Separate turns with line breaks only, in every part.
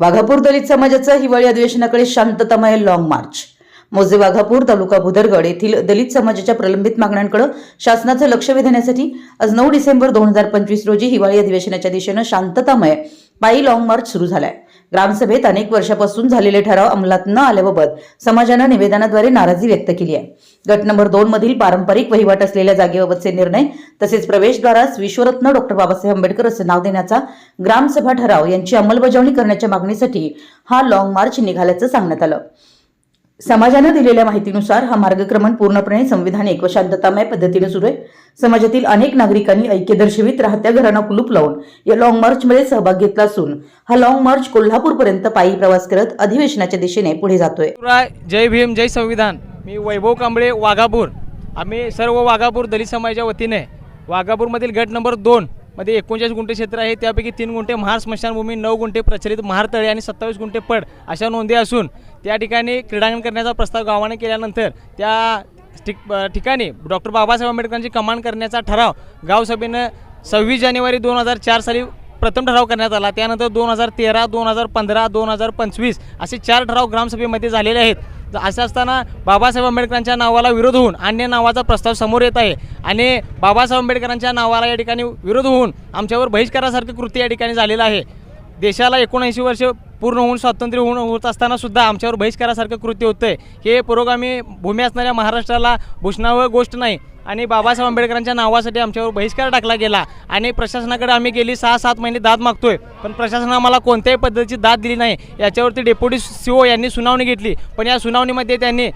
वाघापूर दलित समाजाचं हिवाळी अधिवेशनाकडे शांततामय लॉंग मार्च मोजे वाघापूर तालुका भुदरगड येथील दलित समाजाच्या प्रलंबित मागण्यांकडे शासनाचं लक्ष वेधण्यासाठी आज नऊ डिसेंबर दोन हजार पंचवीस रोजी हिवाळी अधिवेशनाच्या दिशेनं शांततामय पायी लॉंग मार्च सुरू झालाय. ग्रामसभेत अनेक वर्षापासून झालेले ठराव अंमलात न आल्याबाबत समाजानं निवेदनाद्वारे नाराजी व्यक्त केली आहे. गट नंबर दोन मधील पारंपरिक वहिवाट असलेल्या जागेबाबतचे निर्णय तसेच प्रवेशद्वारास विश्वरत्न डॉक्टर बाबासाहेब आंबेडकर असे नाव देण्याचा ग्रामसभा ठराव यांची अंमलबजावणी करण्याच्या मागणीसाठी हा लॉंग मार्च निघाल्याचं सांगण्यात आलं. समाजानं दिलेल्या माहितीनुसार हा मार्गक्रमण पूर्णपणे संविधानिक व शांततामय पद्धतीने सुरू आहे. समाजातील अनेक नागरिकांनी ऐक्य दर्शवित राहत्या घरांना कुलूप लावून या लाँग मार्चमध्ये सहभाग घेतला असून हा लाँग मार्च कोल्हापूरपर्यंत पायी प्रवास करत अधिवेशनाच्या दिशेने पुढे जातोय.
जय भीम जय संविधान. मी वैभव कांबळे वाघापूर. आम्ही सर्व वाघापूर दलित समाजाच्या वतीने वाघापूरमधील गट नंबर दोन मध्ये एकोणचाळीस गुंठे क्षेत्र आहे. त्यापैकी तीन गुंठे महार स्मशानभूमी नऊ गुंठे प्रचलित महारतळे आणि सत्तावीस गुंठे पड अशा नोंदी असून त्या ठिकाणी क्रीडांगण करण्याचा प्रस्ताव गावाने केल्यानंतर त्या ठिकाणी डॉक्टर बाबासाहेब आंबेडकरांची कमान करण्याचा ठराव गावसभेनं सव्वीस जानेवारी दोन हजार चार साली प्रथम ठराव करण्यात आला. त्यानंतर दोन हजार तेरा दोन हजार पंधरा दोन हजार पंचवीस असे चार ठराव ग्रामसभेमध्ये झालेले आहेत. असं असताना बाबासाहेब आंबेडकरांच्या नावाला विरोध होऊन अन्य नावाचा प्रस्ताव समोर येत आहे. आणि बाबासाहेब आंबेडकरांच्या नावाला या ठिकाणी विरोध होऊन आमच्यावर बहिष्कारासारखी कृती या ठिकाणी झालेलं आहे. देशाला एकोणऐंशी वर्ष पूर्ण होऊन स्वातंत्र्य होऊन होत असताना सुद्धा आमच्यावर बहिष्कारासारखं कृत्य होतं आहे हे पुरोगामी भूमी असणाऱ्या महाराष्ट्राला भूषणावं गोष्ट नाही. आणि बाबासाहेब आंबेडकरांच्या नावासाठी आमच्यावर बहिष्कार टाकला गेला. आणि प्रशासनाकडे आम्ही गेली सहा सात महिने दाद मागतोय. पण प्रशासनानं आम्हाला कोणत्याही पद्धतीची दाद दिली नाही. याच्यावरती डेप्युटी सी ओ यांनी सुनावणी घेतली. पण या सुनावणीमध्ये त्यांनी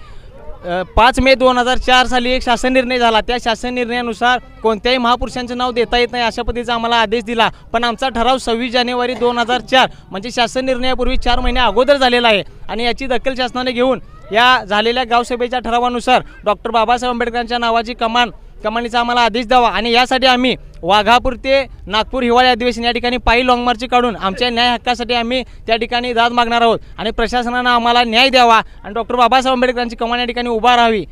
पाच मे दोन हजार चार साली एक शासन निर्णय झाला. त्या शासन निर्णयानुसार कोणत्याही महापुरुषांचं नाव देता येत नाही अशा पद्धतीचा आम्हाला आदेश दिला. पण आमचा ठराव सव्वीस जानेवारी दोन हजार चार म्हणजे शासन निर्णयापूर्वी चार महिने अगोदर झालेला आहे. आणि याची दखल शासनाने घेऊन या झालेल्या गावसभेच्या ठरावानुसार डॉक्टर बाबासाहेब आंबेडकरांच्या नावाची कमान कमानीचा आम्हाला आदेश द्यावा. आणि यासाठी आम्ही वाघापूर ते नागपूर हिवाळी अधिवेशन या ठिकाणी पायी लॉंग मार्च काढून आमच्या न्याय हक्कासाठी आम्ही त्या ठिकाणी दाद मागणार आहोत. आणि प्रशासनानं आम्हाला न्याय द्यावा. आणि डॉक्टर बाबासाहेब आंबेडकरांची कमान या ठिकाणी उभा राहावी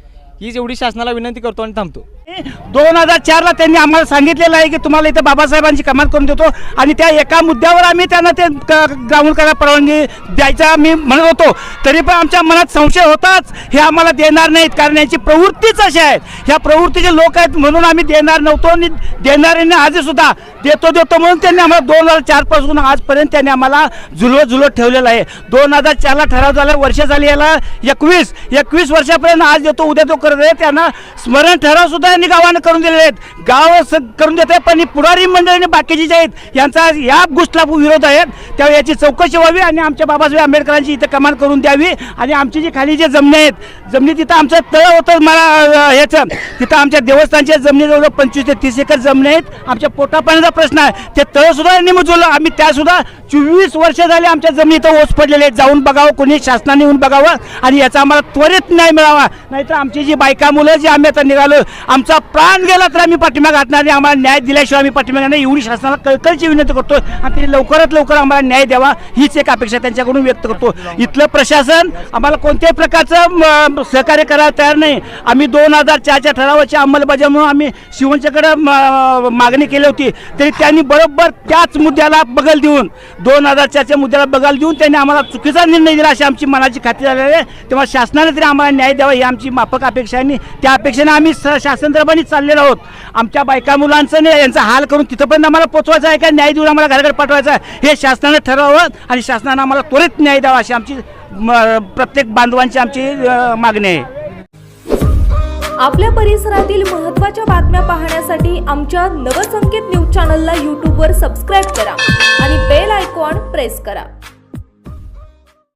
हीच एवढी शासनाला विनंती करतो आणि थांबतो.
दोन हजार चारला त्यांनी आम्हाला सांगितलेलं आहे की तुम्हाला इथं बाबासाहेबांची कमाल करून देतो. आणि त्या एका मुद्द्यावर आम्ही त्यांना ते ग्राउंड करायला परवानगी द्यायचा आम्ही म्हणत होतो. तरी पण आमच्या मनात संशय होताच हे आम्हाला देणार नाहीत. कारण यांची प्रवृत्तीच अशी आहे. ह्या प्रवृत्तीचे लोक आहेत म्हणून आम्ही देणार नव्हतो आणि देणाऱ्यांनी आधी सुद्धा देतो देतो म्हणून त्यांनी आम्हाला दोन हजार चारपासून आजपर्यंत त्यांनी आम्हाला झुलवत झुलवत ठेवलेलं आहे. दोन हजार चारला ठराव झाला वर्ष झाली याला एकवीस एकवीस वर्षापर्यंत आज देतो उद्या तो करत आहे. त्यांना स्मरण ठराव सुद्धा गावानं करून दिलेले आहेत. गाव करून देत आहे पण ही पुढारी मंडळीने बाकीची जे आहेत यांचा या गोष्टीला विरोध आहे. त्यावेळी याची चौकशी व्हावी आणि आमच्या बाबासाहेब आंबेडकरांची इथं कमान करून द्यावी. आणि आमची जी खाली जे जमिनी आहेत जमिनी तिथं आमचं तळ होतं मला ह्याचं. तिथं आमच्या देवस्थानच्या जमिनी जवळ पंचवीस ते तीस एकर जमिनी आहेत. आमच्या पोटापाण्याचा प्रश्न आहे. ते तळसुद्धा यांनी मुजवलं आम्ही त्यासुद्धा चोवीस वर्ष झाली आमच्या जमिनी इथं ओस पडलेले आहेत. जाऊन बघावं कोणी शासनाने येऊन बघावं आणि याचा आम्हाला त्वरित न्याय मिळावा. नाहीतर आमची जी बायका मुलं जी आम्ही आता निघालो आमचा प्राण गेला तर आम्ही पाठिंबा घातणार आणि आम्हाला न्याय दिल्याशिवाय आम्ही पाठिंबा नाही. एवढी शासनाला कळकळची विनंती करतो आणि ते लवकरात लवकर आम्हाला न्याय द्यावा हीच एक अपेक्षा त्यांच्याकडून व्यक्त करतो. इथलं प्रशासन आम्हाला कोणत्याही प्रकारचं सहकार्य करायला तयार नाही. आम्ही दोन हजार चारच्या ठरावाची अंमलबजावणी आम्ही शिवनच्याकडे मागणी केली होती. तरी त्यांनी बरोबर त्याच मुद्द्याला बगल देऊन दोन हजार चारच्या मुद्द्याला बगल देऊन त्यांनी आम्हाला चुकीचा निर्णय दिला अशी आमची मनाची खात्री झालेली आहे. तेव्हा शासनाने तरी आम्हाला न्याय द्यावा ही आमची माफक अपेक्षा आहे आणि त्या अपेक्षेने आम्ही स- शासन संदर्भाने चाललेलो आहोत. आमच्या बायका मुलांचं नाही यांचा हाल करून तिथंपर्यंत आम्हाला पोचवायचं आहे का? न्याय देऊन आम्हाला घराकडे पाठवायचं आहे. हे शासनाने ठरवावं आणि शासनानं आम्हाला त्वरित न्याय द्यावा अशी आमची प्रत्येक बांधवांची आमची मागणी आहे.
आपल्या परिसरातील महत्त्वाच्या बातम्या पाहण्यासाठी आमच्या नवसंकेत न्यूज चॅनलला यूट्यूबवर सबस्क्राईब करा आणि बेल आयकॉन प्रेस करा.